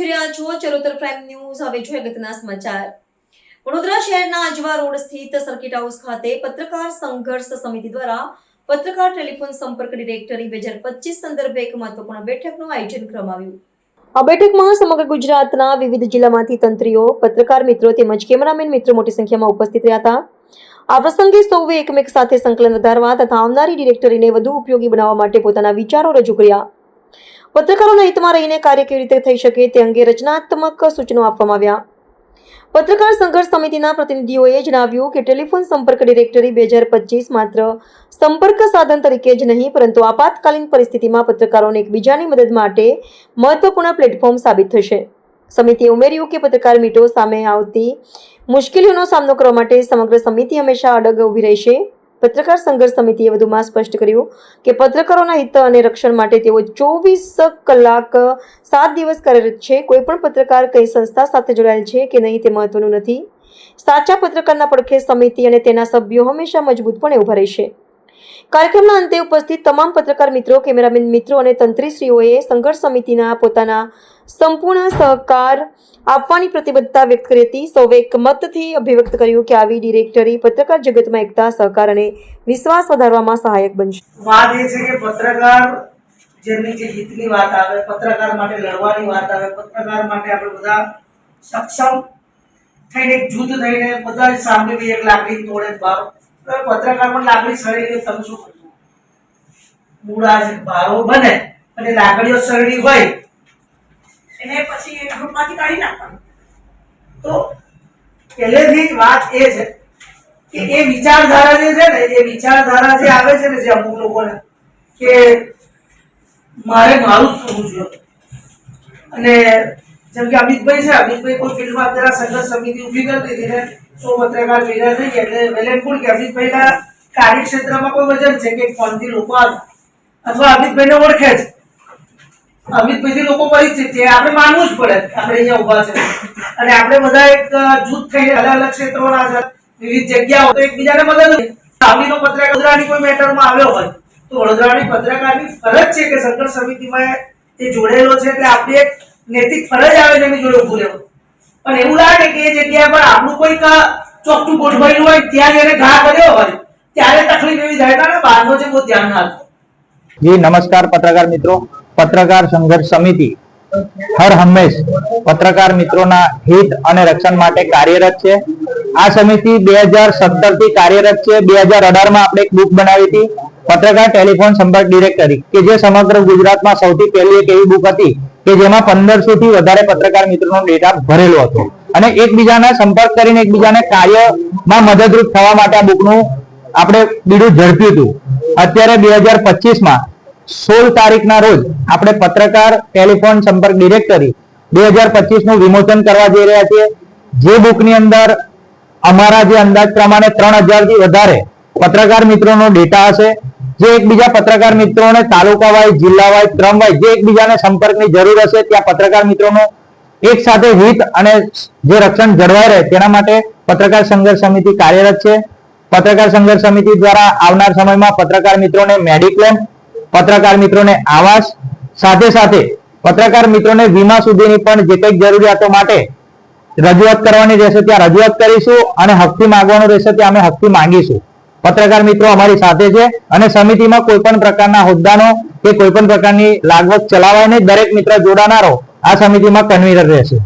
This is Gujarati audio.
જોઈ રહ્યા છો ચરોતર પ્રાઇમ ન્યૂઝ, હવે જોઈએ અગત્યના સમાચાર. વડોદરા શહેરના અજવા રોડ સ્થિત સર્કિટ હાઉસ ખાતે પત્રકાર સંઘર્ષ સમિતિ દ્વારા પત્રકાર ટેલિફોન સંપર્ક ડિરેક્ટરી બે હજાર પચીસ સંદર્ભે એક મહત્વપૂર્ણ બેઠકનું આયોજન કરવામાં આવ્યું. આ બેઠકમાં સમગ્ર ગુજરાતના વિવિધ જિલ્લામાંથી તંત્રીઓ, પત્રકાર મિત્રો તેમજ કેમેરામેન મિત્રો મોટી સંખ્યામાં ઉપસ્થિત રહ્યા હતા. આ પ્રસંગે સૌએ એકમેક સાથે સંકલન વધારવા તથા આવનારી ડિરેક્ટરીને વધુ ઉપયોગી બનાવવા માટે પોતાના વિચારો રજૂ કર્યા. પત્રકારોના હિતમાં રહીને કાર્ય કેવી રીતે થઈ શકે તે અંગે રચનાત્મક સૂચનો આપવામાં આવ્યા. પત્રકાર સંઘર્ષ સમિતિના પ્રતિનિધિઓએ જણાવ્યું કે ટેલિફોન સંપર્ક ડિરેક્ટરી બે હજાર પચીસ માત્ર સંપર્ક સાધન તરીકે જ નહીં, પરંતુ આપાતકાલીન પરિસ્થિતિમાં પત્રકારોને એકબીજાની મદદ માટે મહત્વપૂર્ણ પ્લેટફોર્મ સાબિત થશે. સમિતિએ ઉમેર્યું કે પત્રકાર મીટો સામે આવતી મુશ્કેલીઓનો સામનો કરવા માટે સમગ્ર સમિતિ હંમેશા અડગ ઊભી રહેશે. પત્રકાર સંઘર્ષ સમિતિએ વધુમાં સ્પષ્ટ કર્યું કે પત્રકારોના હિત અને રક્ષણ માટે તેઓ ચોવીસ કલાક સાત દિવસ કાર્યરત છે. કોઈ પણ પત્રકાર કઈ સંસ્થા સાથે જોડાયેલ છે કે નહીં તે મહત્વનું નથી. સાચા પત્રકારના પડખે સમિતિ અને તેના સભ્યો હંમેશા મજબૂતપણે ઊભા રહેશે. કાર્યક્રમના અંતે ઉપસ્થિત તમામ પત્રકાર મિત્રો, કેમેરામેન મિત્રો અને તંત્રીશ્રીઓએ સંઘર્ષ સમિતિના પોતાના સંપૂર્ણ સહકાર આપવાની પ્રતિબદ્ધતા વ્યક્ત કરી હતી. સૌએ એક મતથી અભિવ્યક્ત કર્યું કે આવી ડિરેક્ટરી પત્રકાર જગતમાં એકતા, સહકાર અને વિશ્વાસ વધારવામાં સહાયક બનશે. વાત એ છે કે પત્રકાર જેમની જે હિતની વાત આવે, પત્રકાર માટે લડવાની વાત આવે, પત્રકાર માટે આપણે બધા સક્ષમ થઈને એક જૂથ થઈને બધા સામે બી એક લાકડી તોડે બાર તો પત્રકાર પણ લાકડી સળી ગઈ તમે શું કરશો મૂળા છે, ભારો બને અને લાકડીઓ સળી હોય, એને પછી એક ગ્રુપમાંથી કાઢી નાખવાનું. તો પહેલેથી જ વાત એ છે કે એ વિચારધારા જે છે ને, એ વિચારધારા જે આવે છે ને, જે અમુક લોકોને કે મારે મારું જ થવું જોઈએ. અને જેમ કે અમિતભાઈ છે, અમિતભાઈ કોઈ ફિલ્ડમાં અત્યારે સંઘર્ષ સમિતિ ઊભી કરી દીધી ને, સો પત્રકાર ભેગા થઈ ગયા એટલે વેલેનપુર કે અમિતભાઈના કાર્યક્ષેત્રમાં કોઈ વજન છે કે ફોનથી લોકો અથવા અમિતભાઈને ઓળખે છે. અમિતભાઈથી લોકો પરિચિત છે આપણે માનવું જ પડે આપણે અહીંયા ઊભા છે. અને આપણે બધા એક જૂથ થઈને અલગ અલગ ક્ષેત્રોના છે, વિવિધ જગ્યાઓ તો એકબીજાને મદદ સામીનો પત્રકાર વડોદરાની કોઈ મેટરમાં આવ્યો હોય, તો વડોદરાની પત્રકારની ફરજ છે કે સંઘર્ષ સમિતિમાં એ જોડેલો છે, એટલે આપણે નૈતિક ફરજ આવે એની જોડે ઉભું રહેવું. પણ એવું લાગે કે એ જગ્યા પર આપણું કોઈક ચોખ્ખું ગોઠવાયેલું હોય ત્યાં જઈને ઘા કર્યો હોય, ત્યારે તકલીફ એવી થાય ને બહારનો છે બહુ ધ્યાન ના જી, નમસ્કાર પત્રકાર મિત્રો. પત્રકાર સંઘર્ષ સમિતિ. હર હંમેશ પત્રકાર મિત્રોના હિત અને રક્ષણ માટે કાર્યરત છે. આ સમિતિ બે હજાર સત્તરથી કાર્યરત છે. બે હજાર અઢારમાં આપણે એક બુક બનાવી હતી. પત્રકાર ટેલિફોન સંપર્ક ડિરેક્ટરી, કે જે સમગ્ર ગુજરાતમાં સૌથી પહેલી એક એવી બુક હતી. કે જેમાં પંદરસો થી વધારે પત્રકાર મિત્રોનો ડેટા ભરેલો હતો. અને એકબીજાના સંપર્ક કરીને એકબીજાને કાર્યમાં મદદરૂપ થવા માટે આ બુકનું આપણે બીડું ઝડપ્યું હતું. અત્યારે બે હજાર પચીસમાં સોળ તારીખના રોજ આપણે પત્રકાર ટેલિફોન સંપર્ક ડિરેક્ટરી બે હજાર પચીસનું વિમોચન કરવા જઈ રહ્યા છીએ. જે બુકની અંદર અમારા જે અંદાજ પ્રમાણે ત્રણ હજારથી વધારે પત્રકાર મિત્રોનો ડેટા હશે. જે એકબીજા પત્રકાર મિત્રોને તાલુકા વાઇઝ જિલ્લા વાઇઝ ક્રમ વાઇઝ જે એકબીજાને સંપર્કની જરૂર હશે, ત્યાં પત્રકાર મિત્રોનો એક સાથે હિત અને જે રક્ષણ જળવાઈ રહે, તેના માટે પત્રકાર સંઘર્ષ સમિતિ કાર્યરત છે. પત્રકાર સંઘર્ષ સમિતિ દ્વારા આવનાર સમયમાં પત્રકાર મિત્રોને મેડિક્લેમ, પત્રકાર મિત્રોને આવાસ, સાથે સાથે પત્રકાર મિત્રોને વીમા સુધીની પણ જે કંઈક જરૂરિયાતો માટે રજૂઆત કરવાની રહેશે, ત્યાં રજૂઆત કરીશું અને હકથી માંગવાનું રહેશે, ત્યાં અમે હકથી માંગીશું. પત્રકાર મિત્રો અમારી સાથે છે અને સમિતિમાં કોઈ પણ પ્રકારના હોદ્દાનો કે કોઈ પણ પ્રકારની લાગવત ચલાવાય નહીં. દરેક મિત્ર જોડાનારો આ સમિતિમાં કન્વીનર રહેશે.